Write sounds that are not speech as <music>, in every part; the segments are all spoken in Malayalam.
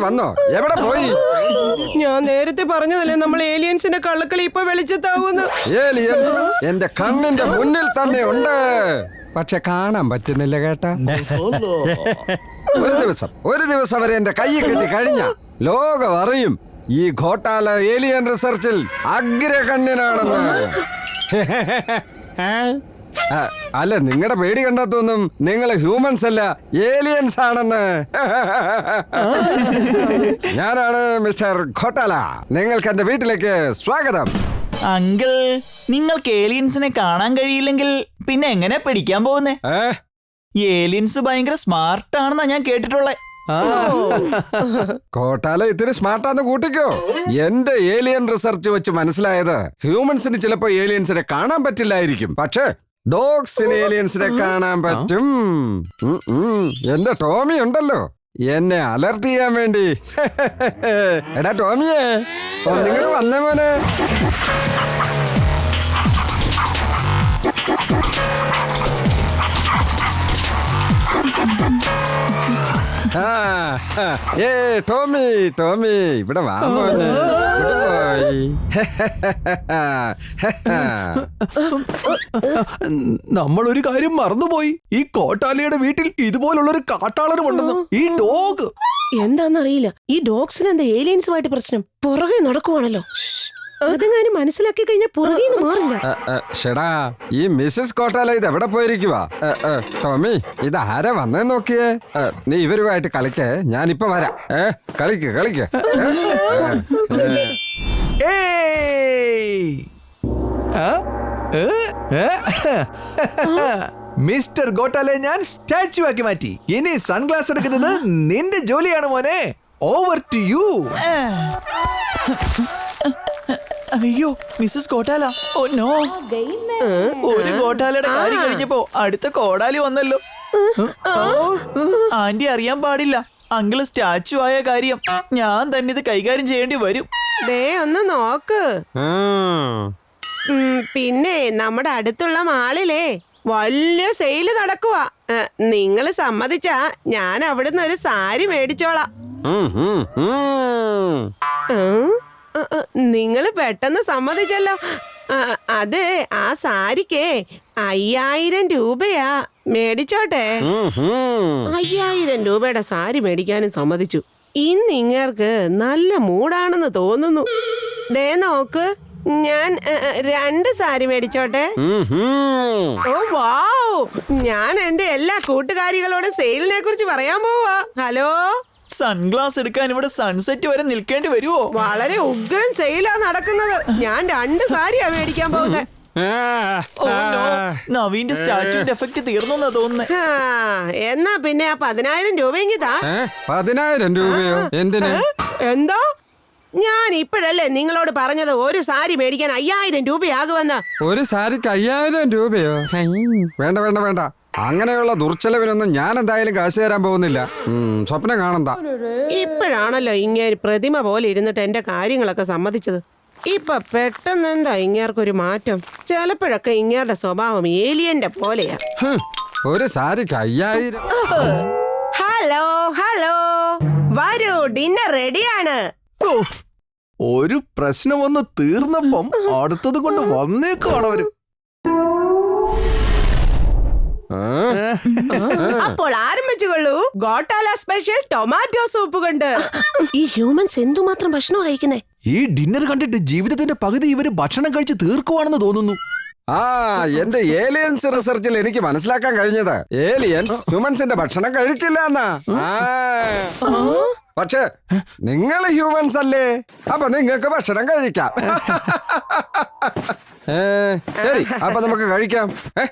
വന്നോ? എവിടെ പോയി? ഞാൻ നേരത്തെ പറഞ്ഞതല്ലേ നമ്മൾ ഏലിയൻസിന്റെ കള്ളക്കളി ഇപ്പൊ വെളിച്ചത്താവുന്നു. ഏലിയൻസ് എന്റെ കണ്ണിന്റെ മുന്നിൽ തന്നെ ഉണ്ട്. പക്ഷെ കാണാൻ പറ്റുന്നില്ല കേട്ടാ. ഒരു ദിവസം ഒരു ദിവസം വരെ എന്റെ കൈ കെട്ടി കഴിഞ്ഞ ലോകം അറിയും ഈ ഘോട്ടാല ഏലിയൻ റിസർച്ചിൽ അഗ്രകണ്ണിനാണെന്ന് <laughs> ആ, അല്ല നിങ്ങളുടെ പേടി കണ്ടാത്തൊന്നും നിങ്ങൾ ഹ്യൂമൻസ് അല്ല ഏലിയൻസ് ആണെന്ന്. ഞാനാണ് മിസ്റ്റർ ഖോട്ടാല. നിങ്ങൾക്ക് എന്റെ വീട്ടിലേക്ക് സ്വാഗതം. അങ്കിൾ നിങ്ങൾക്ക് ഏലിയൻസിനെ കാണാൻ കഴിയില്ലെങ്കിൽ പിന്നെ എങ്ങനെ പിടിക്കാൻ പോകുന്നേ? ഏലിയൻസ് ഭയങ്കര സ്മാർട്ട് ആണെന്നാ ഞാൻ കേട്ടിട്ടുള്ളത് കോട്ടാല ഇത്തിരി സ്മാർട്ടാന്ന് കൂട്ടിക്കോ. എന്റെ ഏലിയൻ റിസർച്ച് വെച്ച് മനസ്സിലായത് ഹ്യൂമൻസിന് ചിലപ്പോ ഏലിയൻസിനെ കാണാൻ പറ്റില്ലായിരിക്കും. പക്ഷേ ഡോഗ്സിന് ഏലിയൻസിനെ കാണാൻ പറ്റും. എന്റെ ടോമി ഉണ്ടല്ലോ എന്നെ അലർട്ട് ചെയ്യാൻ വേണ്ടി <laughs> എടാ ടോമിയെ നിങ്ങൾ വന്ന മോനെ. ഏ ടോമി ടോമി ഇവിടെ വാ മോനെ. ഇവിടെ പോയി. നമ്മൾ ഒരു കാര്യം മറന്നുപോയി. ഈ കോട്ടാലിയുടെ വീട്ടിൽ ഇതുപോലുള്ള ഒരു കാട്ടാളനും ഉണ്ടെന്ന്. ഈ ഡോഗ്. എന്താന്നറിയില്ല. ഈ ഡോഗ്സിന് എന്താ ഏലിയൻസുമായിട്ട് പ്രശ്നം? പുറകെ നടക്കുവാണല്ലോ. അതെങ്ങാനും മനസ്സിലാക്കി കഴിഞ്ഞാൽ പുറകെ മാറില്ല. ഷെടാ ഈ മിസ്സസ് കോട്ടാല ഇത് എവിടെ പോയിരിക്കുവാ? ടോമി ഇത് ആരാ വന്നേ നോക്കിയേ? നീ ഇവരുമായിട്ട് കളിക്കേ ഞാനിപ്പൊ വരാം. ഏ കളിക്ക് കളിക്ക്? മിസ്റ്റർ ഗോട്ടാലെ ഞാൻ സ്റ്റാച്ചു ആക്കി മാറ്റി. ഇനി സൺഗ്ലാസ് എടുക്കുന്നത് നിന്റെ ജോലിയാണ് മോനെ. Over to you. അയ്യോ മിസ്സസ് കോട്ടാല. Oh no. ഒരു കോട്ടാലയുടെ കാര്യം കഴിഞ്ഞപ്പോ അടുത്ത കോടാലി വന്നല്ലോ. ആന്റി അറിയാൻ പാടില്ല. അങ്കിൾ സ്റ്റാച്ചു ആയ കാര്യം ഞാൻ തന്നെ ഇത് കൈകാര്യം ചെയ്യേണ്ടി വരും. ദേ ഒന്ന് നോക്ക്. പിന്നെ നമ്മുടെ അടുത്തുള്ള മാളിലേ വലിയ സെയിൽ നടക്കുക നിങ്ങൾ സമ്മതിച്ചാ ഞാൻ അവിടുന്ന് ഒരു സാരി മേടിച്ചോളാം. നിങ്ങൾ പെട്ടെന്ന് സമ്മതിച്ചല്ലോ. അത് ആ സാരിക്കേ അയ്യായിരം രൂപയാ മേടിച്ചോട്ടെ. അയ്യായിരം രൂപയുടെ സാരി മേടിക്കാനും സമ്മതിച്ചു. ഇന്ന് ഇങ്ങേർക്ക് നല്ല മൂടാണെന്ന് തോന്നുന്നു. ദേ നോക്ക് ഞാൻ രണ്ട് സാരി മേടിച്ചോട്ടെ. ഓ വാവ്. ഞാൻ എന്റെ എല്ലാ കൂട്ടുകാരികളോടും സെയിലിനെ കുറിച്ച് പറയാൻ പോവാ. ഹലോ? സൺഗ്ലാസ് എടുക്കാൻ ഇവിടെ സൺസെറ്റ് വരെ നിൽക്കേണ്ടി വരുമോ വളരെ ഉഗ്രൻ സെയിലാ നടക്കുന്നത്. ഞാൻ രണ്ട് സാരിയാ മേടിക്കാൻ പോകുന്നത് ഓ നോ നവീന്റെ സ്റ്റാച്ചുവിന്റെ എഫക്ട് തീർന്നു തോന്നുന്നത് എന്നാ പിന്നെ ആ പതിനായിരം രൂപയെങ്കിൽ താ. പതിനായിരം രൂപയോ? എന്തിന്? എന്തോ? ഞാൻ ഇപ്പോഴല്ലേ നിങ്ങളോട് പറഞ്ഞത് ഒരു സാരി മേടിക്കാൻ അയ്യായിരം രൂപയാകുമെന്ന്. ഒരു സാരിക്ക് അയ്യായിരം രൂപയോ? വേണ്ട വേണ്ട വേണ്ട. അങ്ങനെയുള്ള ദുർച്ചെലവിനൊന്നും ഞാൻ എന്തായാലും കാശ് തരാൻ പോകുന്നില്ല. സ്വപ്നം കാണണ്ട. ഇപ്പോഴാണല്ലോ ഇങ്ങനെ പ്രതിമ പോലെ ഇരുന്നിട്ട് എന്റെ കാര്യങ്ങളൊക്കെ സമ്മതിച്ചത്. ഇപ്പൊ പെട്ടെന്ന് എന്താ ഇങ്ങേർക്കൊരു മാറ്റം? ചിലപ്പോഴൊക്കെ ഇങ്ങേരുടെ സ്വഭാവം ഏലിയന്റെ പോലെയാ. ഒരു സാരി അയ്യായിരം. Hello hello. വരൂ ഡിന്നർ റെഡിയാണ്. ഒരു പ്രശ്നം ഒന്ന് തീർന്നപ്പം അടുത്തത് കൊണ്ട് വന്നേക്കുവാണ് അവർ? അപ്പോൾ ആരംഭിച്ചുകൊള്ളൂ ഗോട്ടാല സ്പെഷ്യൽ ടൊമാറ്റോ സൂപ്പ് കൊണ്ട് ഈ ഹ്യൂമൻസ് എന്തുമാത്രം ഭക്ഷണം കഴിക്കുന്നേ? ഈ ഡിന്നർ കണ്ടിട്ട് ജീവിതത്തിന്റെ പകുതി ഇവർ ഭക്ഷണം കഴിച്ച് തീർക്കുവാണെന്ന് തോന്നുന്നു. ആ എന്റെ ഏലിയൻസ് റിസർച്ചിൽ എനിക്ക് മനസ്സിലാക്കാൻ കഴിഞ്ഞത്. ഏലിയൻസ് ഹ്യൂമൻസിന്റെ ഭക്ഷണം കഴിക്കില്ല എന്നാ. പക്ഷേ നിങ്ങൾ ഹ്യൂമൻസ് അല്ലേ? അപ്പൊ നിങ്ങൾക്ക് ഭക്ഷണം കഴിക്കാം. ശരി അപ്പൊ നമുക്ക് കഴിക്കാം. ഏ?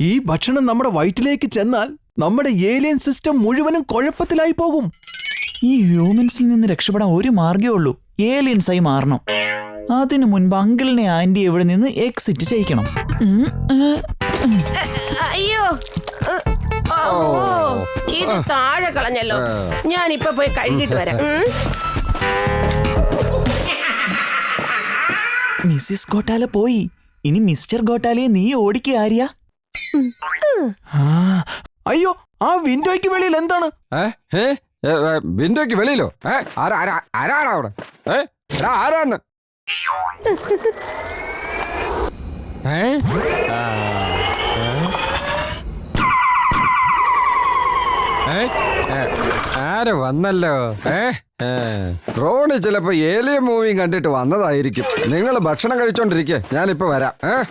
ഈ ഭക്ഷണം നമ്മുടെ വയറ്റിലേക്ക് ചെന്നാൽ നമ്മുടെ ഏലിയൻ സിസ്റ്റം മുഴുവനും കുഴപ്പത്തിലായി പോകും. ഈ ഹ്യൂമൻസിൽ നിന്ന് രക്ഷപ്പെടാൻ ഒരു മാർഗേ ഉള്ളൂ. ഏലിയൻസ് ആയി മാറണം. അതിനു മുൻപ് അങ്കിളിനെ ആന്റി എവിടെ നിന്ന് എക്സിറ്റ് ചെയ്യിക്കണം. ഉം, ഏ, അയ്യോ. ഓ, ഇത് താഴെ കളഞ്ഞല്ലോ. ഞാൻ ഇപ്പൊ പോയി കഴുകിട്ട് വരാം. ഉം. മിസ്സിസ് കോട്ടാല പോയി. ഇനി മിസ്റ്റർ ഗോട്ടാലിയെ നീ ഓടിക്കുക ആര്യ. ആ, അയ്യോ ആ വിൻഡോയ്ക്ക് വെളിയിൽ എന്താണ്? വിൻഡോയ്ക്ക് വെളിയിലോ? ആരാണ് ആരാ ആരാ അവിടെ? ആരാന്ന് ആര് വന്നല്ലോ? ഏഹ് ഏ, റോണി ചിലപ്പോ ഏലിയ മൂവിയും കണ്ടിട്ട് വന്നതായിരിക്കും. നിങ്ങൾ ഭക്ഷണം കഴിച്ചോണ്ടിരിക്കെ. ഞാനിപ്പോ വരാം. ഏ.